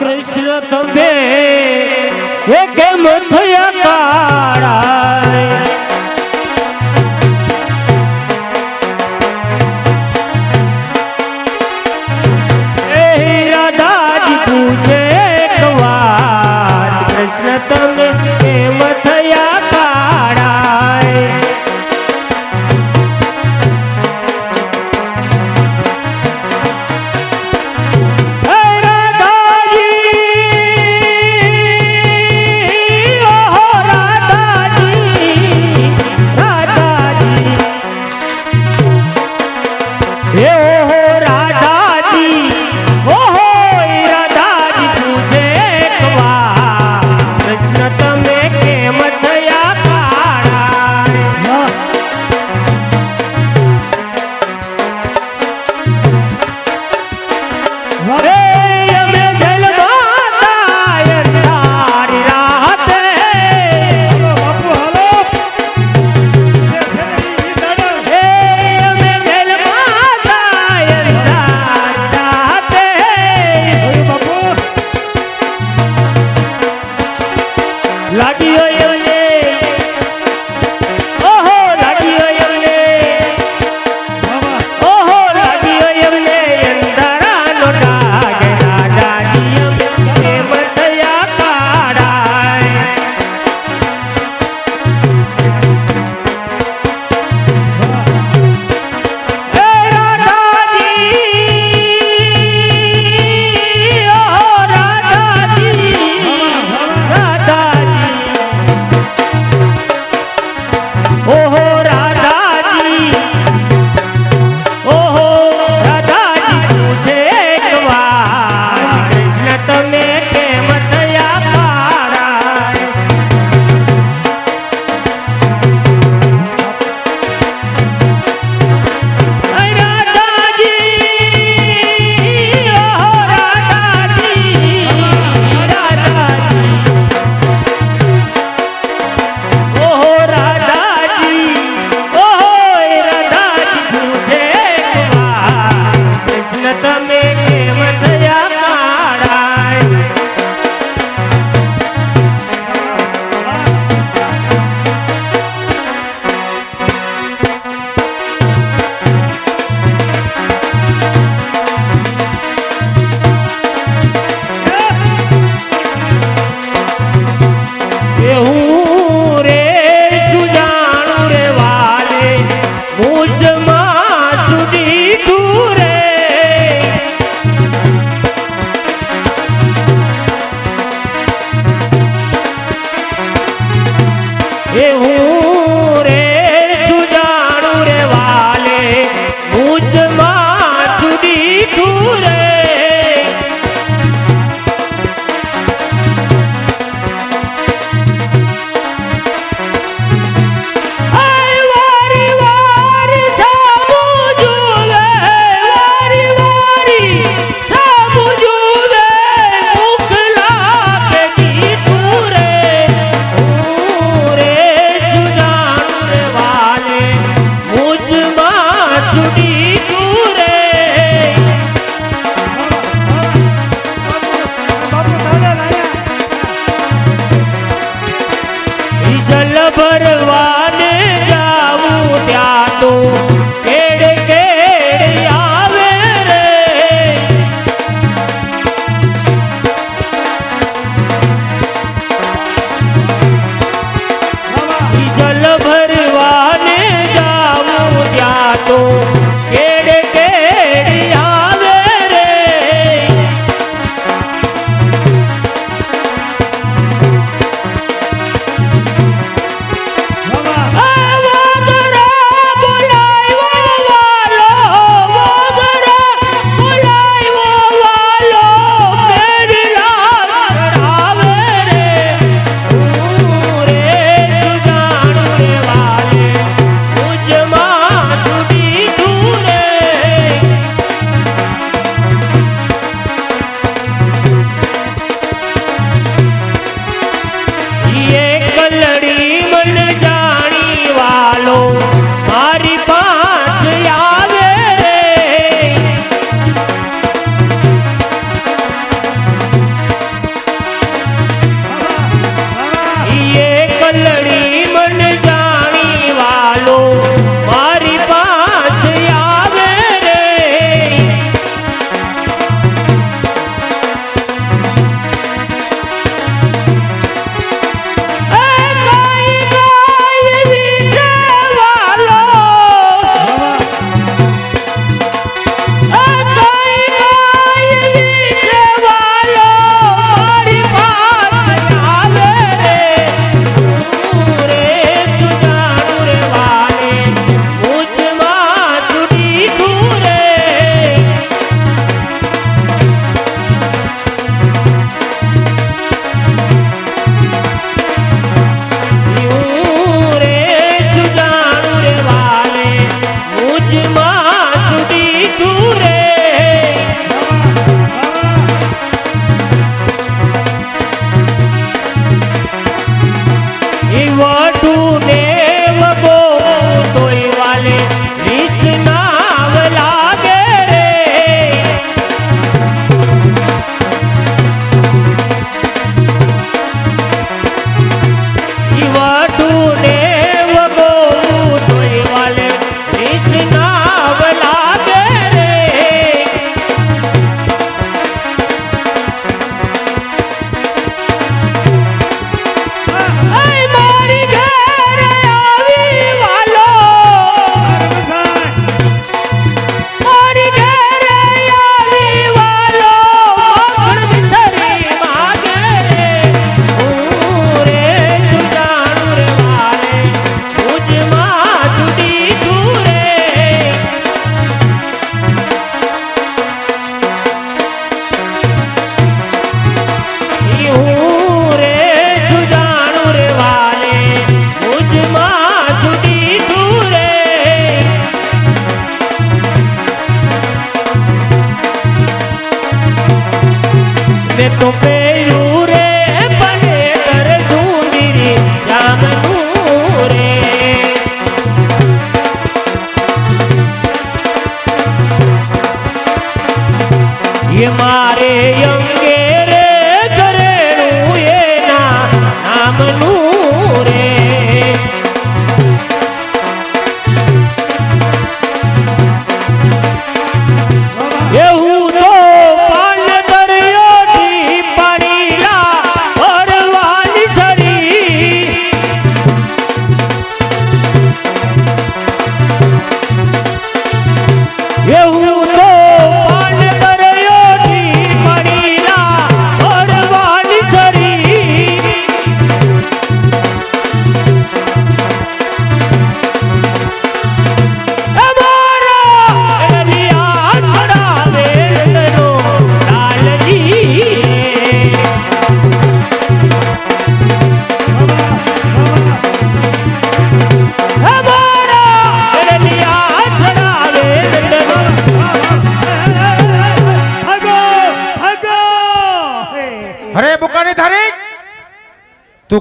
કૃષ્ણ તમે કેમ થયા કાળા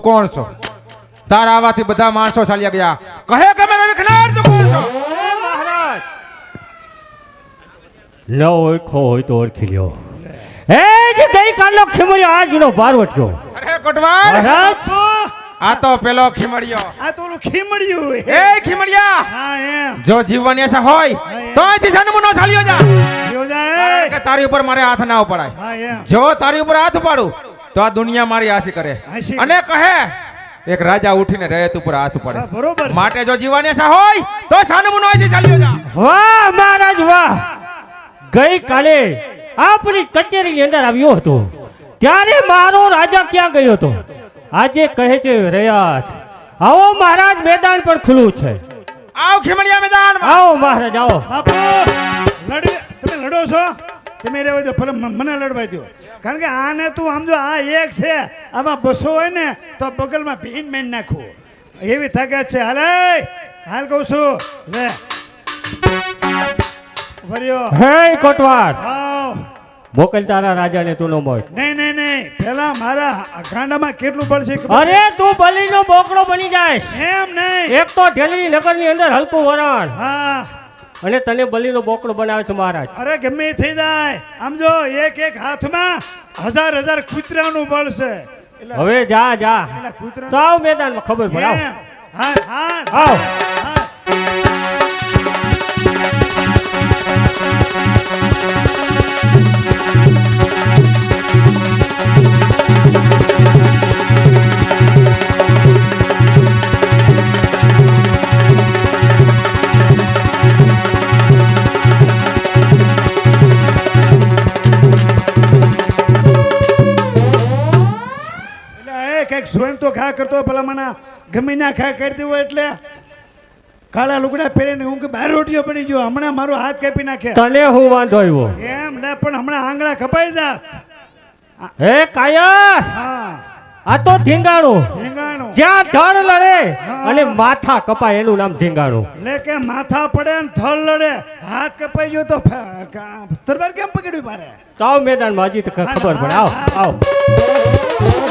કોણ છો? તારા આવાથી બધા માણસો ચાલ્યા ગયા. કહે કે મેં વિખનાર તું કોણ છો? મહારાજ ન ઓળખો હોય તો ઓળખી લ્યો. એ જે ગઈકાલનો ખીમડ્યો આજનો ભારવટ્યો અરે કોટવાલ મહારાજ! આ તો પેલો ખીમડ્યો આ તો ઓલું ખીમડ્યું એ. ખીમડિયા! હા એમ. જો જીવવાની આશા હોય તો અહીંથી જન્મ નો ચાલ્યો જા. જો જાય. કે તારી ઉપર મારે હાથ ના ઉપડાય. જો તારી ઉપર હાથ ઉપાડું તો આ દુનિયા મારી આશી કરે. અને કહે એક રાજા ઉઠીને રહેત ઉપર હાથ પડે બરોબર માટે જો જીવવાની આશા હોય તો સાનમુનો ચાલ્યો જા. વાહ મહારાજ વાહ. ગઈકાલે આપણી કચેરીની અંદર આવ્યો હતો. ત્યારે મારો રાજા ક્યાં ગયો હતો? આજે કહે છે રયાત. આવો મહારાજ મેદાન પર ખુલ્લું છે. આવ ખીમડિયા મેદાન આવો મહારાજ આવો. બાપુ લડી તમે લડો છો? તમે રહેવા દો ભલે મને લડવા દો. કારણ કે આને તું સમજો આ એક છે આમાં બસો હોય ને તો બગલમાં ભીન મેન નાખવું એવી તાકાત છે. હાલે હાલ કહું છું. લે. ફર્યો હે કોટવાર મોકલ તારા રાજાને તું નો મોક નહીં નહીં નહીં. પેલા મારા ગાંડામાં કેટલું પડશે અરે તું બલીનો બોકડો બની જાય. એમ નહીં. એક તો ઢેલી લગનની અંદર હલકું વરણ હા. અને તને બલીનો બોકડો બનાવે છે મહારાજ. અરે ગમે થઈ જાય. આમ જો એક એક હાથમાં હજાર હજાર કૂતરાનું બળ છે. હવે જા જા. કૂતરા મેદાનમાં ખબર પડે. હા હા. આવ. કરતો ભલા મને ગમી ના ખા કરી દેવો એટલે કાળા લુગડા પહેરીને હું કે રોટીઓ પડી ગયો. હમણાં મારો હાથ કાપી નાખે. તને હું વાંધો આવ્યો? એમ લે પણ હમણાં આંગળા કપાઈ જા. હે કાયર હા. આ તો ધીંગાણું. જ્યાં ધળ લડે અને માથા કપાય એનું નામ ધીંગાણું. લે કે માથા પડે ને થલ લડે હાથ કપાઈ ગયો તો તરવાર કેમ પકડ્યું મારે? તો મેદાન હજી તો ખબર પડે. આવ આવ.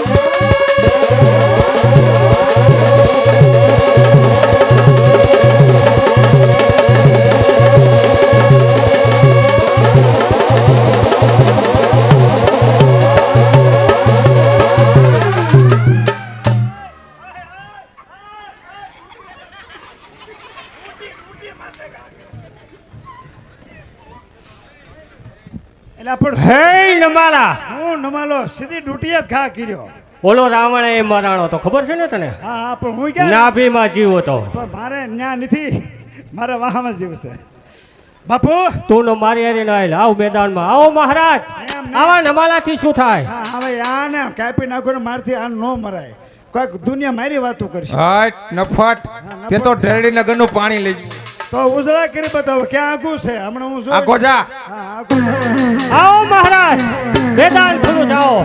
એટલે પણ હે નમાલા હું નમાલો સીધી ડૂટીએ જ ખા કર્યો ઓલો રાવણ એ મરાણો તો ખબર છે ને તને? હા હા પણ હું ક્યાં? નાભીમાં જીવ હતો. પણ મારે ન્યા નથી. મારે વાહમાં જીવ છે. બાપુ! તું નો મારી હારી ના આવેલ. આવ મેદાનમાં. આવો મહારાજ. આવા નમાલાથી શું થાય? હવે આને કાપી નાખો ને મારથી આ ન મરાય. કોઈક દુનિયા મારી વાતો કરશે. હટ નફટ. તે તો ઢેરડી નગરનું પાણી લઈ તો ઉજળા કરી બતાવો ક્યાં આગું છે? હમણાં હું આ શું ગોજા હા આગું આવો મહારાજ! મેદાન ખુલ્લું જાઓ.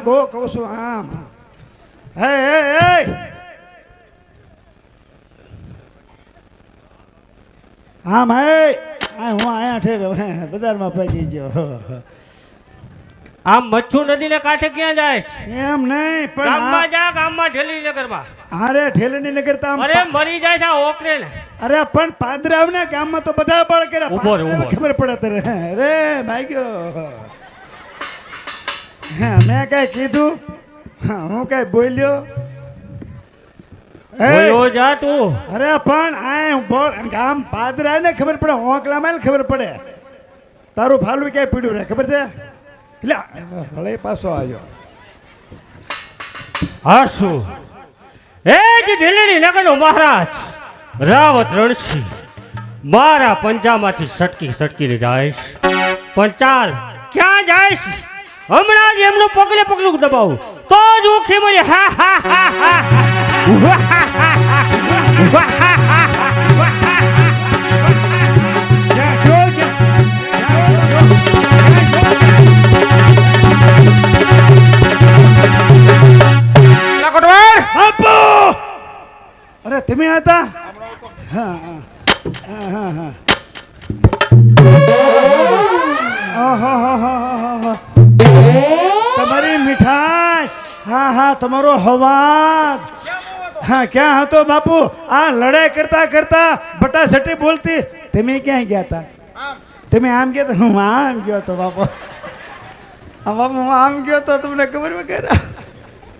ગો કહું છું આમ. હે આમ હે. હું અહીંયા ઠેર બજારમાં પહોંચી ગયો. આમ મચ્છુ નદીને કાંઠે ક્યાં જાય એમ નહીં પણ ગામમાં જા ગામમાં ઢેલી નગરમાં. અરે ઠેલણી નગર તો અરે મરી જાય છે ઓકરે ને અરે પણ પાદરાવ ને ગામમાં તો બધા બળ કર્યા ઊભો રે, ખબર પડે તારે અરે ભાઈ હા મેં કઈ કીધું? હા, કઈ બોલ્યો? બોલ્યો જા તું. અરે પણ આ ગામ પાદરા ને ખબર પડે હોંકલામાં ય ખબર પડે. તારું ફાલું ક્યાંય પીડ્યું રહે ખબર છે? એટલે હળે પાછો આવ્યો. હાસુ. એ જ ઢીલડી નગરનો મહારાજ. રાવત રણસી મારા પંજામાંથી સટકી સટકીને જાઈશ પણ ચાલ ક્યાં જાઈશ હમણાં જ એમનું પગલે પગલું દબાવું. તો જ હું ખીમડી હા હા હા હા વાહ, હા, હા, હા, વાહ, હા, હા, હા, વાહ, હા, હા. અરે તમે હતા હા હા. તમારી મીઠાશ. હા હા, તમારો હવાજ હા, ક્યાં હતો બાપુ? આ લડાઈ કરતા કરતા બટાસટી બોલતી, તમે ક્યાં ગયા હતા તમે આમ ગયા હતા હું આમ ગયો હતો બાપુ. આ બાપુ, હું આમ ગયો તો તમને ખબર વગર?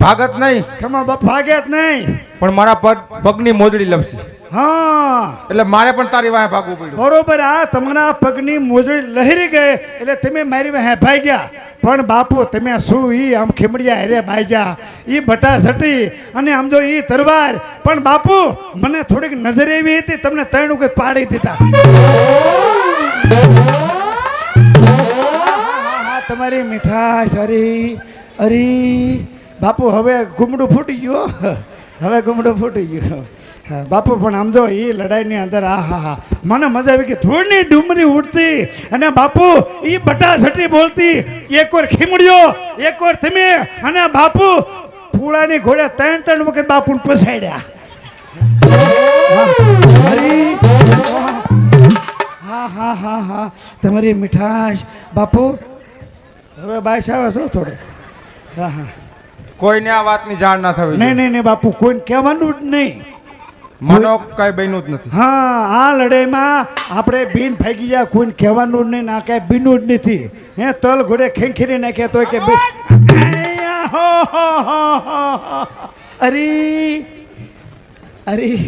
ભાગત નહીં. ખમા બાપ ભાગ્યા જ નહીં. પણ મારા પગ પગની મોજડી લપસી. હા. એટલે મારે પણ તારી વાહે ભાગવું પડ્યું. બરોબર આ તમારા પગની મોજડી લહેરી ગઈ એટલે તમે મારી વાહે ભાઈ ગયા પણ બાપુ તમે શું ઈ આમ ખીમડિયા હેરે ભાઈજા ઈ ભટા સટી અને આમ જો ઈ તરવાર પણ બાપુ મને થોડીક નજર એવી હતી તમને ત્રણ વખત પાડી દીધા. હા, તમારી મીઠાશ હરી અરી બાપુ હવે ઘૂમડું ફૂટી ગયું હવે ઘૂમડું ફૂટી ગયું. બાપુ પણ આમ જો એ લડાઈની અંદર આ હા હા. મને મજા આવી કે ધૂળની ડુમરી ઉડતી અને બાપુ એ બટાસટી બોલતી. એક વાર ખીમડ્યો એક વાર તમે અને બાપુ ફૂળાની ઘોડે ત્રણ ત્રણ વખત બાપુ પસાડ્યા હા, હા હા હા તમારી મીઠાશ. બાપુ હવે બાય આવે છો થોડું હા હા. કોઈને આ વાતની જાણ ના થવી નહીં નહીં નહીં બાપુ કોઈને કહેવાનું જ નહીં. મનો કઈ બન્યું જ નથી. હા આ લડાઈમાં આપણે બીન ભાગી ગયા કોઈને કહેવાનું જ નહીં ના કાંઈ બીનું જ નથી. હે તલ ઘોડે ખેંખીરી નાખે તોય કે. અરી અરી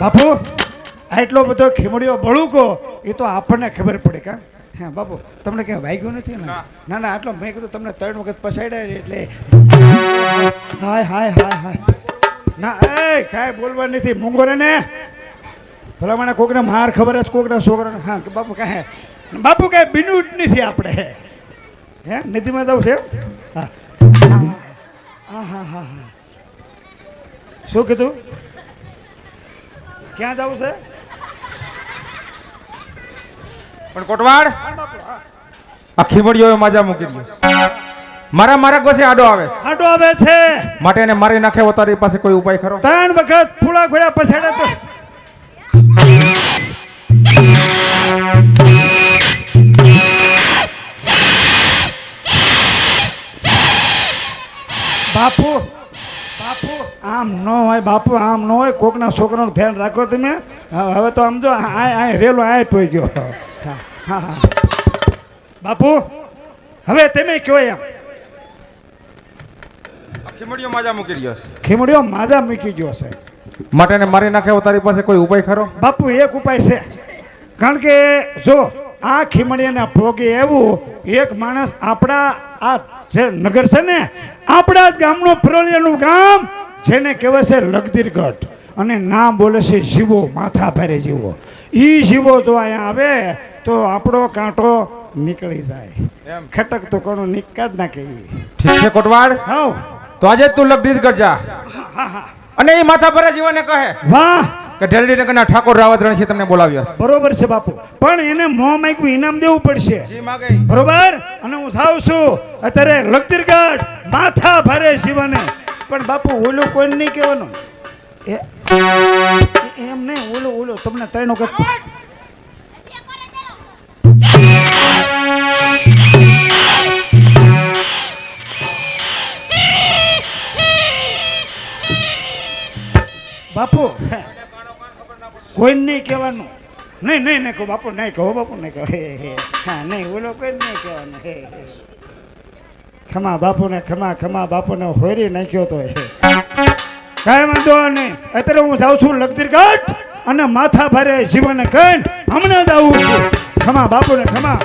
બાપુ આટલો બધો ખીમડીઓ ભળુકો એ તો આપણને ખબર પડે કા? હા બાપુ તમને ક્યાં વાગ્યું નથી ને. ના. ના આટલો મેં કીધું તમને ત્રણ વખત પસાડ્યા એટલે હાય હાય હાય હાય. ના એ કાંઈ બોલવા નથી. મૂંગો ને. ભલા મને કોકને માર ખબર જ કોકના છોકરાને. હા કે બાપુ કાંઈ બાપુ કાંઈ બીનું જ નથી આપણે. હે નિધિમાં જવું છે? હા. હા હા હા હા. શું કીધું? ક્યાં જવું છે? પણ કોટવાડ આ ખીમડીઓ માજા મૂકી દો મારા મારા પાસે આડો આવે. આડો આવે છે. માટે એને મારી નાખે તારી પાસે કોઈ ઉપાય ખરો? ત્રણ વખત ફૂલા ઘોડા પછાડે તો બાપુ બાપુ આમ ન હોય બાપુ આમ ન હોય કોકના છોકરાનું ધ્યાન રાખો તમે. હવે તો આમ જો આ રેલો આ પોઈ ગયો. હા હા બાપુ હવે તમે કયો એમ. ખીમડીઓ માજા મૂકી ગયો છે. ખીમડીઓ માજા મૂકી ગયો છે. માટેને મારી નાખે તારી પાસે કોઈ ઉપાય ખરો? બાપુ એક ઉપાય છે. કારણ કે જો આ ખીમડીયાના ભોગે એવું એક માણસ આપણા આ જે નગર છે ને આપણા જ ગામનું ફરોલિયાનું ગામ જેને કહેવાય છે લગદીરગઢ. અને નામ બોલે છે જીવો માથા ફેરે જીવો. એ જીવો જો અહીંયા આવે તો આપણો કાંટો નીકળી જાય. એમ. ખટક તો કોનો નીકાળ નાખે. ઠીક છે કોટવાડ હા તો આજે તું લગદીદ કરજા. અને એ માથા પર જીવાને કહે વાહ. કે ઢેરડીનગરના ઠાકોર રાવત રણસિંહ તમને બોલાવ્યા બરોબર છે બાપુ. પણ એને મોં માગ્યું ઇનામ દેવું પડશે. જી માગે બરોબર? અને હું થાવ છું. અત્યારે લગતીરગઢ માથા ભરે શિવને પણ બાપુ ઓલું કોઈ નહીં કહેવાનું. એ એ- એમ નહીં ઓલું ઓલું. તમને ત્રણ વખત બાપુ કોઈ નહીં કહેવાનું. નહીં નહીં નહીં કહો, બાપુ, નહીં કહો, બાપુ, નહીં કહો. હે હે. નહીં, ઓલો કોઈ નહીં કહેવાનું. હે ખમા બાપુને, ખમા ખમા બાપુને હોરી નાખ્યો તો, હે. કાંઈ વાંધો નહીં. અત્યારે હું જાઉં છું લગતીરગઢ અને માથા ભારે જીવન કંઠ હમણાં જ આવું છું. ખમા બાપુને, ખમા.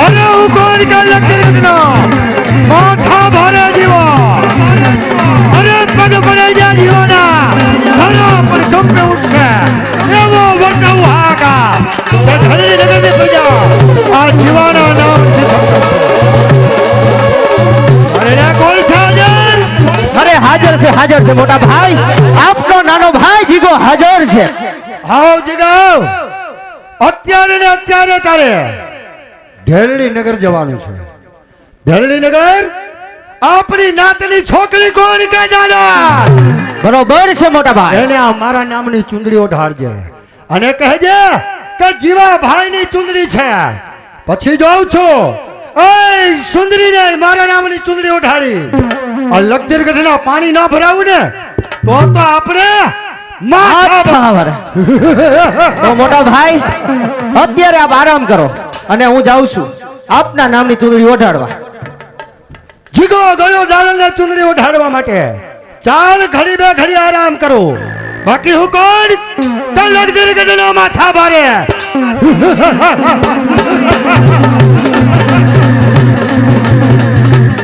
અરે હું કોણ કે લગતીનો માથા ભારે જીવો અરે પગ પડે જા જીવોના ઘણો પર કંપે ઉઠે એવો ધરી જીવાના હાજર છે હાજર છે મોટા ભાઈ. આપનો નાનો ભાઈ જીગો હાજર છે. આવો જીગો. અત્યારે ને અત્યારે તારે. ઢેરડી નગર જવાનું છે. ઢેરડી નગર? આપણી નાતની છોકરી કોણ કે જાના બરોબર છે મોટા ભાઈ. એને આ મારા નામની ચુંદડી ઓઢાડજે અને કહેજે કે જીવા ભાઈની ચુંદડી છે. પછી જોઉં છું. ઓય સુંદરીને મારા નામની ચુંદડી ઉઠાડી. આ લગદીર ગઢના પાણી ના ભરાવું ને તો તો આપણે મોટા ભાઈ અત્યારે આપ આરામ કરો અને હું જાઉં છું આપના નામની ચૂંટણી ઓઢાડવા. જીગો ગયો દાલને ચુંદડી ઓઢાડવા માટે. ચાલ ઘડી બે ઘડી આરામ કરો. બાકી હું કોણ? તો લગદીર ગઢનો માથા ભારે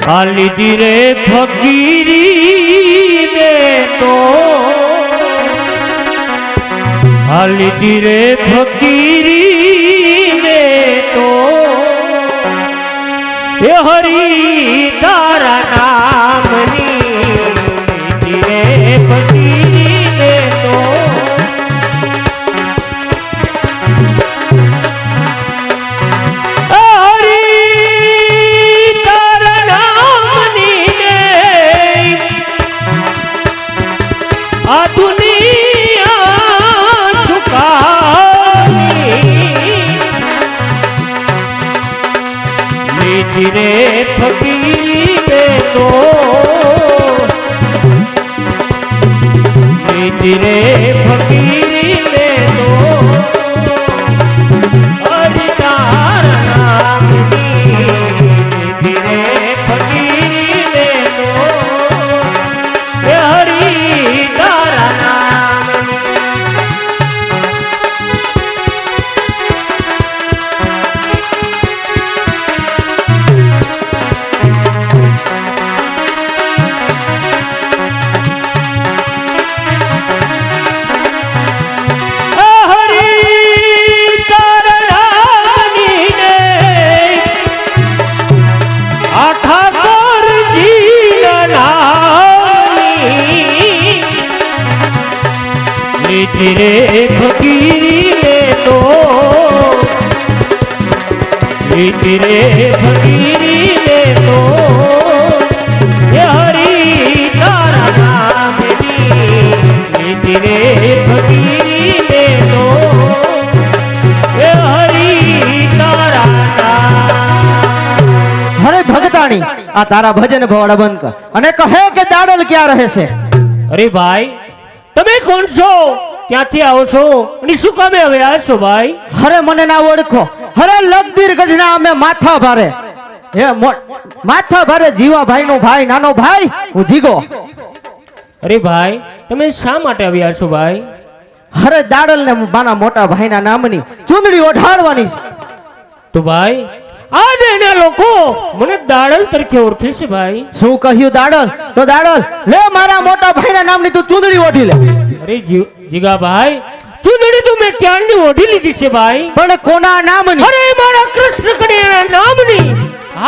આલી ધીરે ફકીરી મેં તો ખાલી ધીરે ફકીરી મેં તો એ હરી તારા નામની આ તારા ભજન ભવાડા બંધ કર. અને કહે કે દાડલ ક્યાં રહે છે? અરે ભાઈ તમે કોણ છો? ક્યાંથી આવો છો? અને શું કામે હવે આવ્યા છો ભાઈ? અરે મને ના ઓળખો. અરે લગબીર ગઢના અમે માથા ભારે. હે માથા ભારે જીવાભાઈ નો ભાઈ નાનો ભાઈ હું જીગો. અરે ભાઈ તમે શા માટે આવ્યા છો ભાઈ? અરે દાડલ ને બાના મોટા ભાઈના નામની ચૂંદડી ઓઢાડવાની છે. તો ભાઈ આજે એના લોકો મને દાડલ તરીકે ઓળખે છે ભાઈ. શું કહ્યું દાડલ? તો દાડલ લે મારા મોટા ભાઈના નામની તું ચૂંદડી ઓઢી લે. અરે જીગા ભાઈ ચૂંદડી તો મેં ક્યારની ઓઢી લીધી છે ભાઈ? પણ કોના નામની? અરે મારા કૃષ્ણ કનૈયાના નામની.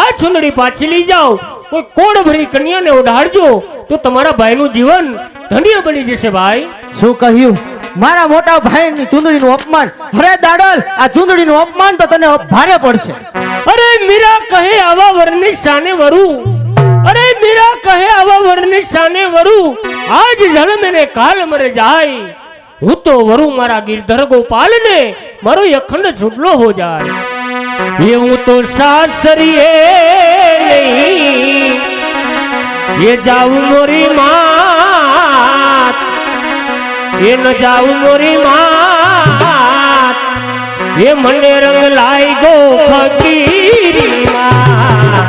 આ ચુંદડી પાછી લઈ જાઓ. કોઈ કોડ ભરી કન્યાને ઓઢાડજો તો તમારા ભાઈનું જીવન ધન્ય બની જશે ભાઈ. શું કહ્યું? મારા મોટા ભાઈની ચૂંદડીનું અપમાન. અરે દાડલ, આ ચૂંદડીનું અપમાન તો તને ભારે પડશે. અરે મીરા કહે આવા વરની શાને વરું. અરે મીરા કહે આવા વરની શાને વરું. આજ જન્મ ને કાલ મરે જાય. હું તો વરું મારા ગિરધર ગોપાલને. મારો અખંડ છૂટલો હો જાય. એ હું તો સાસરીએ નહીં. એ જાઉં મોરી માત એ ન જાઉં મોરી માત. એ મને રંગ ગો ફકીરી માં